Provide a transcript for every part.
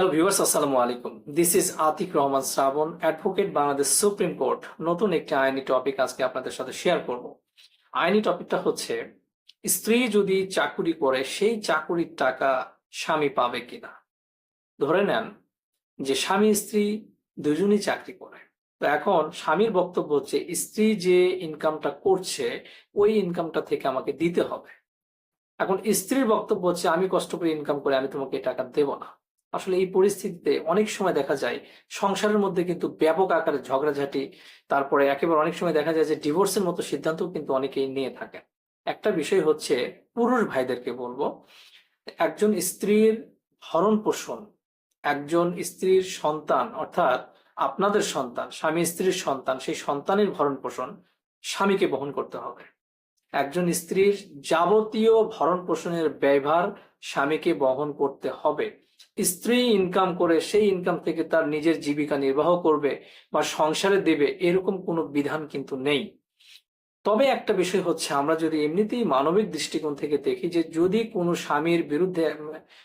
Hello viewers আসসালামু আলাইকুম this is Atiq Rahman Shrabon advocate Bangladesh supreme court নতুন একটি আইনি টপিক আজকে আপনাদের সাথে শেয়ার করব। আইনি টপিকটা হচ্ছে, স্ত্রী যদি চাকুরি করে, সেই চাকুরির টাকা স্বামী পাবে কিনা? ধরে নেন যে স্বামী, স্ত্রী দুজনই চাকরি করে। তো এখন স্বামীর বক্তব্য হচ্ছে, স্ত্রী যে ইনকামটা করছে, ওই ইনকামটা থেকে আমাকে দিতে হবে। এখন স্ত্রীর বক্তব্য হচ্ছে, আমি কষ্ট করে ইনকাম করে, আমি তোমাকে এই টাকা দেবো না। আসলে এই পরিস্থিতিতে অনেক সময় দেখা যায় সংসারের মধ্যে কিন্তু ব্যাপক আকারে ঝগড়াঝাটি, তারপরে একেবারে অনেক সময় দেখা যায় যে ডিভোর্সের মতো সিদ্ধান্তও কিন্তু অনেকেই নিয়ে থাকেন। একটা বিষয় হচ্ছে পুরুষ ভাইদেরকে বলব, একজন স্ত্রীর ভরণ পোষণ, একজন স্ত্রীর সন্তান অর্থাৎ আপনাদের সন্তান, স্বামী স্ত্রীর সন্তান, সেই সন্তানের ভরণ পোষণ স্বামীকে বহন করতে হবে। একজন স্ত্রীর যাবতীয় ভরণ পোষণের ব্যয়ভার স্বামীকে বহন করতে হবে। স্ত্রী ইনকাম করে সেই ইনকাম থেকে তার নিজের জীবিকা নির্বাহ করবে বা সংসারে দেবে, এরকম কোনো বিধান কিন্তু নেই। তবে একটা বিষয় হচ্ছে, আমরা যদি এমনিতেই মানবিক দৃষ্টিকোণ থেকে দেখি যে যদি কোনো স্বামীর বিরুদ্ধে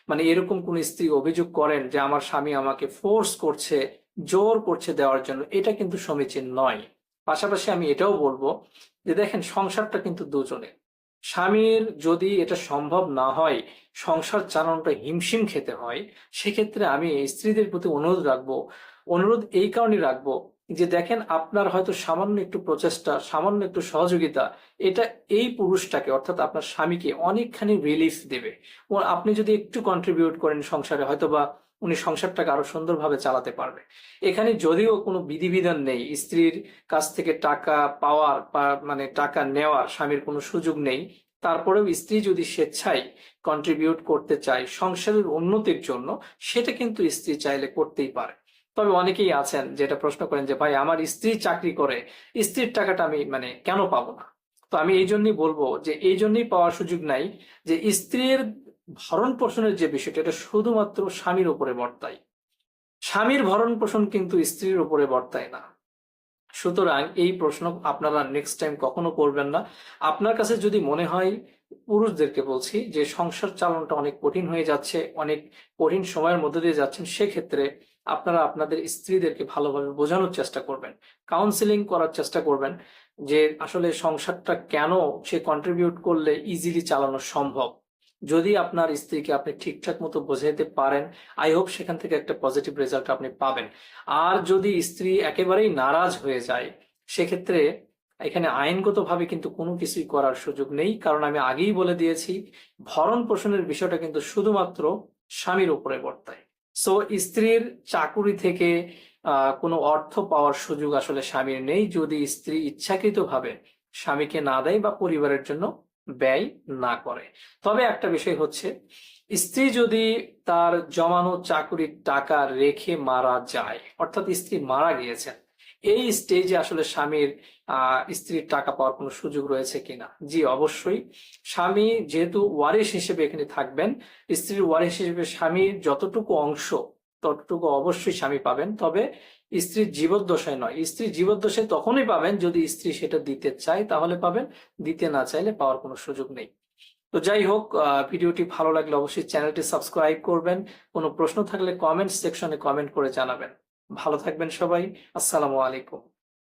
মানে এরকম কোন স্ত্রী অভিযোগ করেন যে, আমার স্বামী আমাকে ফোর্স করছে, জোর করছে দেওয়ার জন্য, এটা কিন্তু সমীচীন নয়। পাশাপাশি আমি এটাও বলব যে দেখেন সংসারটা কিন্তু দুজনের। স্বামীর যদি এটা সম্ভব না হয়, সংসার চালানোটা হিমশিম খেতে হয়, সেক্ষেত্রে আমি স্ত্রীদের প্রতি অনুরোধ রাখব, অনুরোধ এই কারণে রাখব যে দেখেন আপনার হয়তো সামান্য একটু প্রচেষ্টা, সামান্য একটু সহযোগিতা, এটা এই পুরুষটাকে অর্থাৎ আপনার স্বামীকে অনেকখানি রিলিফ দেবে। আপনি যদি একটু কন্ট্রিবিউট করেন সংসারে হয়তো বা উনি সংসারটাকে আরও সুন্দরভাবে চালাতে পারবে। এখানে যদিও কোনো বিধিবিধান নেই, স্ত্রীর কাছ থেকে টাকা পাওয়ার বা মানে টাকা নেওয়ার স্বামীর কোনো সুযোগ নেই, তারপরেও স্ত্রী যদি স্বেচ্ছায় কন্ট্রিবিউট করতে চায় সংসারের উন্নতির জন্য, সেটা কিন্তু স্ত্রী চাইলে করতেই পারে। তবে অনেকেই আছেন যেটা প্রশ্ন করেন যে, ভাই, আমার স্ত্রী চাকরি করে, স্ত্রীর টাকাটা আমি মানে কেন পাবো না? তো আমি এই জন্যই বলব যে, এই জন্যই পাওয়ার সুযোগ নাই যে, স্ত্রীর ভরণ পোষণের যে বিষয়টা, এটা শুধুমাত্র স্বামীর উপরে বর্তায়। স্বামীর ভরণ পোষণ কিন্তু স্ত্রীর উপরে বর্তায় না। সুতরাং এই প্রশ্ন আপনারা নেক্সট টাইম কখনো করবেন না। আপনার কাছে যদি মনে হয়, পুরুষদেরকে বলছি যে সংসার চালনটা অনেক কঠিন হয়ে যাচ্ছে, অনেক কঠিন সময়ের মধ্যে দিয়ে যাচ্ছেন, সেক্ষেত্রে আপনারা আপনাদের স্ত্রীদেরকে ভালোভাবে বোঝানোর চেষ্টা করবেন। কাউন্সিলিং করার চেষ্টা করবেন যে আসলে সংসারটা কেন সে কন্ট্রিবিউট করলে ইজিলি চালানো সম্ভব। যদি আপনার স্ত্রীকে আপনি ঠিকঠাক মতো বোঝাইতে পারেন আই হোপ সেখান থেকে একটা পজিটিভ রেজাল্ট আপনি পাবেন। আর যদি স্ত্রী একেবারেই নারাজ হয়ে যায়, সেক্ষেত্রে এখানে আইনগতভাবে কিন্তু কোনো কিছুই করার সুযোগ নেই। কারণ আমি আগেই বলে দিয়েছি, ভরণ পোষণের বিষয়টা কিন্তু শুধুমাত্র স্বামীর উপরে বর্তায়। সো স্ত্রীর চাকুরি থেকে কোনো অর্থ পাওয়ার সুযোগ আসলে স্বামীর নেই। যদি স্ত্রী ইচ্ছাকৃতভাবে স্বামীকে না দেয় বা পরিবারের জন্য ব্যয় না করে। তবে একটা বিষয় হচ্ছে, স্ত্রী যদি তার জমানো চাকুরির টাকা রেখে মারা যায়, অর্থাৎ স্ত্রী মারা গিয়েছেন, এই স্টেজে আসলে স্বামীর স্ত্রীর টাকা পাওয়ার কোনো সুযোগ রয়েছে কিনা? জি, অবশ্যই। স্বামী যেহেতু ওয়ারিশ হিসেবে এখানে থাকবেন, স্ত্রীর ওয়ারিশ হিসেবে স্বামীর যতটুকু অংশ ততটুকু অবশ্যই স্বামী পাবেন। তবে স্ত্রীর জীবদ্দশায় নয়। স্ত্রীর জীবদ্দশায় তখনই পাবেন যদি স্ত্রী সেটা দিতে চায়, তাহলে পাবেন। দিতে না চাইলে পাওয়ার কোনো সুযোগ নেই। তো যাই হোক ভিডিওটি ভালো লাগলে অবশ্যই চ্যানেলটি সাবস্ক্রাইব করবেন। কোনো প্রশ্ন থাকলে কমেন্ট সেকশনে কমেন্ট করে জানাবেন। ভালো থাকবেন সবাই। আসসালামু আলাইকুম।